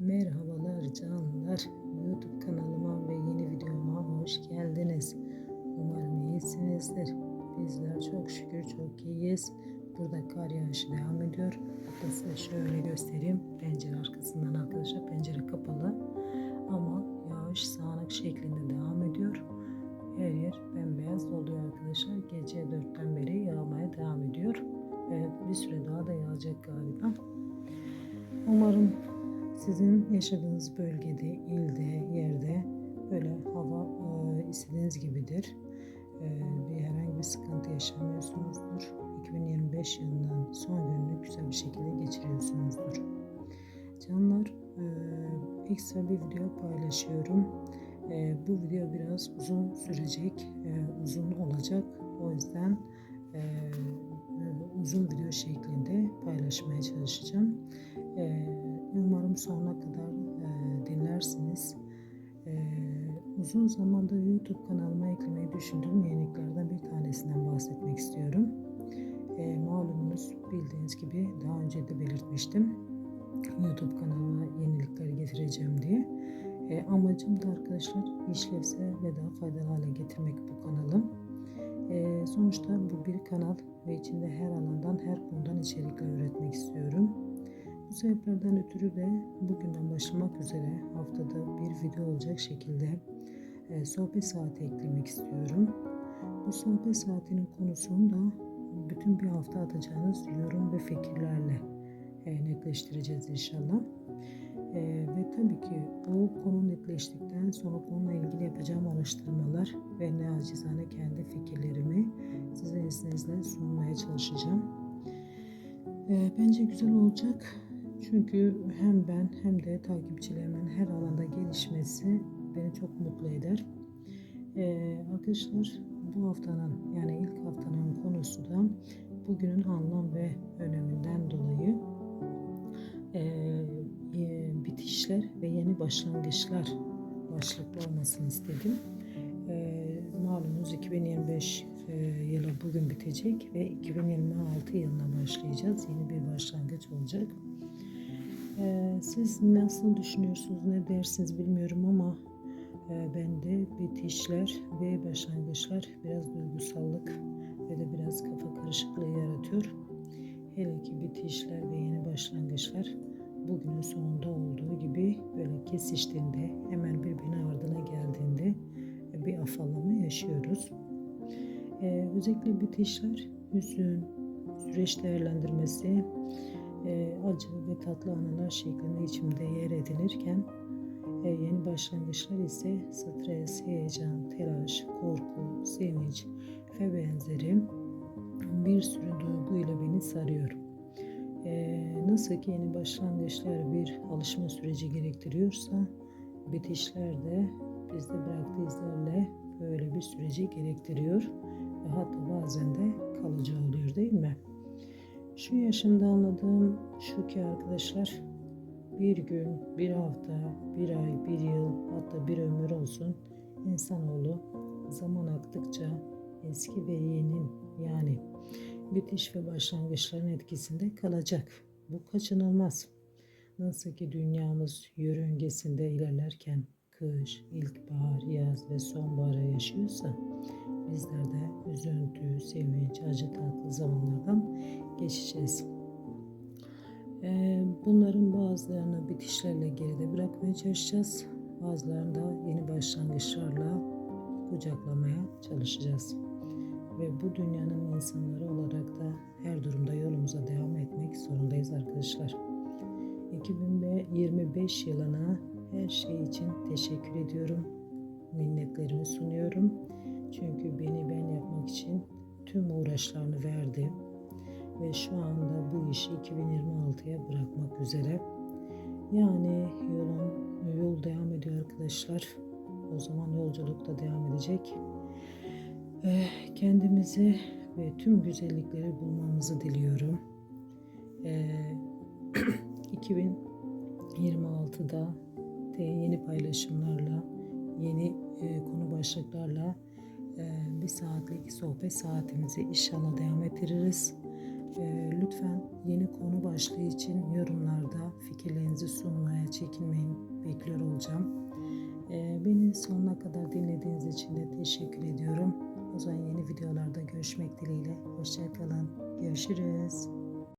Merhabalar canlar. YouTube kanalıma ve yeni videoma hoş geldiniz. Umarım iyisinizdir. Bizler çok şükür çok iyiyiz. Burada kar yağışı devam ediyor. Hatta size şöyle göstereyim. Pencere arkasından arkadaşlar pencere kapalı. Ama yağış sağanak şeklinde devam ediyor. Sizin yaşadığınız bölgede, ilde, yerde böyle hava e, istediğiniz gibidir. E, bir herhangi bir sıkıntı yaşamıyorsunuzdur. 2025 yılının son gününü güzel bir şekilde geçiriyorsunuzdur. Canlar, e, ekstra bir video paylaşıyorum. E, bu video biraz uzun sürecek, e, uzun olacak. O yüzden e, uzun video şeklinde paylaşmaya çalışacağım. Sonuna kadar e, dinlersiniz. E, uzun zamandır YouTube kanalıma eklemeyi düşündüğüm yeniliklerden bir tanesinden bahsetmek istiyorum. E, malumunuz bildiğiniz gibi daha önce de belirtmiştim. YouTube kanalıma yenilikleri getireceğim diye. E, amacım da arkadaşlar işlevsel ve daha faydalı hale getirmek bu kanalı. E, sonuçta bu bir kanal ve içinde her alandan, her konudan içerikler üretmek istiyorum. Sebeplerden ötürü de bugünden başlamak üzere haftada bir video olacak şekilde e, sohbet saati eklemek istiyorum. Bu sohbet saatinin konusunu da bütün bir hafta atacağınız yorum ve fikirlerle e, netleştireceğiz inşallah. E, ve tabii ki bu konu netleştikten sonra konuyla ilgili yapacağım araştırmalar ve ne acizane kendi fikirlerimi sizin izninizle sunmaya çalışacağım. E, bence güzel olacak. Çünkü hem ben hem de takipçilerimin her alanda gelişmesi beni çok mutlu eder. Ee, arkadaşlar bu haftanın yani ilk haftanın konusu da bugünün anlam ve öneminden dolayı e, bitişler ve yeni başlangıçlar başlıklı olmasını istedim. E, malumunuz 2025 e, yılı bugün bitecek ve 2026 yılına başlayacağız. Yeni bir başlangıç olacak. Ee, siz nasıl düşünüyorsunuz, ne dersiniz bilmiyorum ama e, bende bitişler ve başlangıçlar biraz duygusallık ve de biraz kafa karışıklığı yaratıyor. Hele ki bitişler ve yeni başlangıçlar bugünün sonunda olduğu gibi böyle kesiştiğinde, hemen birbirine ardına geldiğinde bir afallama yaşıyoruz. Ee, özellikle bitişler, hüzün, süreç değerlendirmesi, e, acı ve tatlı anılar şeklinde içimde yer edinirken e, yeni başlangıçlar ise stres, heyecan, telaş, korku, sevinç ve benzeri bir sürü duyguyla beni sarıyor. E, nasıl ki yeni başlangıçlar bir alışma süreci gerektiriyorsa bitişler de bizde bıraktığı izlerle böyle bir süreci gerektiriyor ve hatta bazen de kalıcı oluyor değil mi? Şu yaşımda anladığım şu ki arkadaşlar bir gün, bir hafta, bir ay, bir yıl hatta bir ömür olsun insanoğlu zaman aktıkça eski ve yeni yani bitiş ve başlangıçların etkisinde kalacak. Bu kaçınılmaz. Nasıl ki dünyamız yörüngesinde ilerlerken kış, ilkbahar, yaz ve sonbaharı yaşıyorsa bizler de üzüntü, sevinç, acı tatlı zamanlardan geçeceğiz. Bunların bazılarını bitişlerle geride bırakmaya çalışacağız. Bazılarını da yeni başlangıçlarla kucaklamaya çalışacağız. Ve bu dünyanın insanları olarak da her durumda yolumuza devam etmek zorundayız arkadaşlar. 2025 yılına her şey için teşekkür ediyorum. Minnetlerimi sunuyorum. Çünkü beni ben yapmak için tüm uğraşlarını verdi ve şu anda bu işi 2026'ya bırakmak üzere. Yani yolun yol devam ediyor arkadaşlar. O zaman yolculuk da devam edecek. Ee, kendimizi ve tüm güzellikleri bulmamızı diliyorum. Ee, 2026'da yeni paylaşımlarla, yeni e, konu başlıklarla bir saatlik sohbet saatimizi inşallah devam ettiririz. Ee, lütfen yeni konu başlığı için yorumlarda fikirlerinizi sunmaya çekinmeyin. Bekliyor olacağım. Ee, beni sonuna kadar dinlediğiniz için de teşekkür ediyorum. O zaman yeni videolarda görüşmek dileğiyle. Hoşçakalın. Görüşürüz.